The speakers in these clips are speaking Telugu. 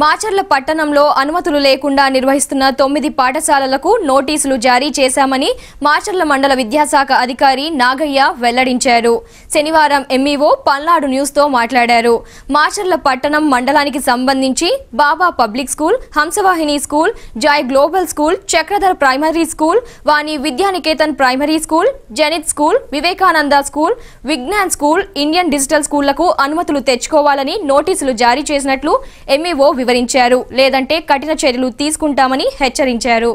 మాచర్ల పట్టణంలో అనుమతులు లేకుండా నిర్వహిస్తున్న తొమ్మిది పాఠశాలలకు నోటీసులు జారీ చేశామని మాచర్ల మండల విద్యాశాఖ అధికారి నాగయ్య వెల్లడించారు. శనివారం ఎంఈఓ పల్నాడు న్యూస్తో మాట్లాడారు. మాచర్ల పట్టణం మండలానికి సంబంధించి Baba public school Hamsavahini school joy global school Chakradhar primary school Vani Vidyaniketan primary school Janith school Vivekananda school Vignan school Indian digital స్కూళ్ళకు అనుమతులు తెచ్చుకోవాలని నోటీసులు జారీ చేసినట్లు ఎంఈఓ వివరించారు. లేదంటే కఠిన చర్యలు తీసుకుంటామని హెచ్చరించారు.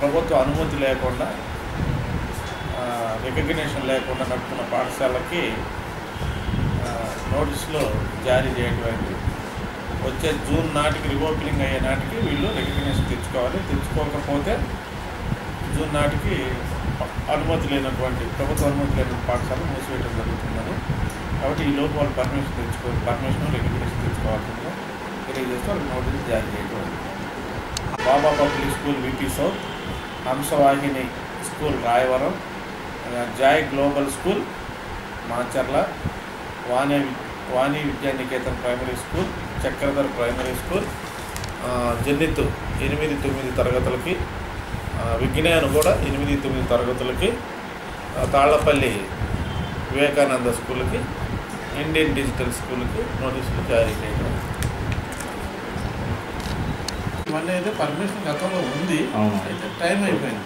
ప్రభుత్వ అనుమతి లేకుండా రికగ్నేషన్ లేకుండా నడుపుతున్న పాఠశాలకి నోటీసులు జారీ చేయటమైంది వచ్చే జూన్ నాటికి రిఓపెనింగ్ అయ్యే నాటికి వీళ్ళు రికగ్నేషన్ తెచ్చుకోవాలి. తెచ్చుకోకపోతే జూన్ నాటికి అనుమతి లేనటువంటి ప్రభుత్వ అనుమతి లేని పాఠశాల మూసివేయడం జరుగుతుందని కాబట్టి ఈ లోపు వాళ్ళు పర్మిషన్ తెచ్చుకో పర్మిషన్ రెగ్యులేషన్ తెచ్చుకోవాల్సిందిగా తెలియజేస్తూ వాళ్ళకి నోటీస్ జారీ చేయడం Baba public school VP south Hamsavahini school Rayavaram joy global school Macherla Vani Vani Vidyaniketan primary school Chakradhar primary school Jannith ఎనిమిది తొమ్మిది తరగతులకి విజ్ఞాన్ కూడా ఎనిమిది తొమ్మిది తరగతులకి తాళ్ళపల్లి వివేకానంద స్కూల్కి ఇండియన్ డిజిటల్ స్కూల్కి నోటీసులు జారీ చేయడం. ఇవన్నీ అయితే పర్మిషన్ గతంలో ఉంది. అయితే టైం అయిపోయింది.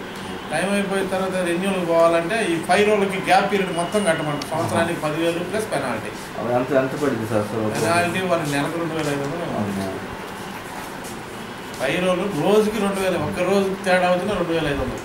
టైం అయిపోయిన తర్వాత రెన్యూల్ పోవాలంటే ఈ ఫైవ్ రోజులకి గ్యాప్ పీరియడ్ మొత్తం కట్టమంట సంవత్సరానికి పదివేలు ప్లస్ పెనాల్టీ అవి ఎంత ఎంత పడింది సార్? సో పెనాల్టీ వాళ్ళకి నెలకు రెండు వేల ఐదు వందలు. ఫైవ్ రోజులు రోజుకి రెండు వేల ఒక్క రోజు తేడా వచ్చినా రెండు వేల ఐదు వందలు.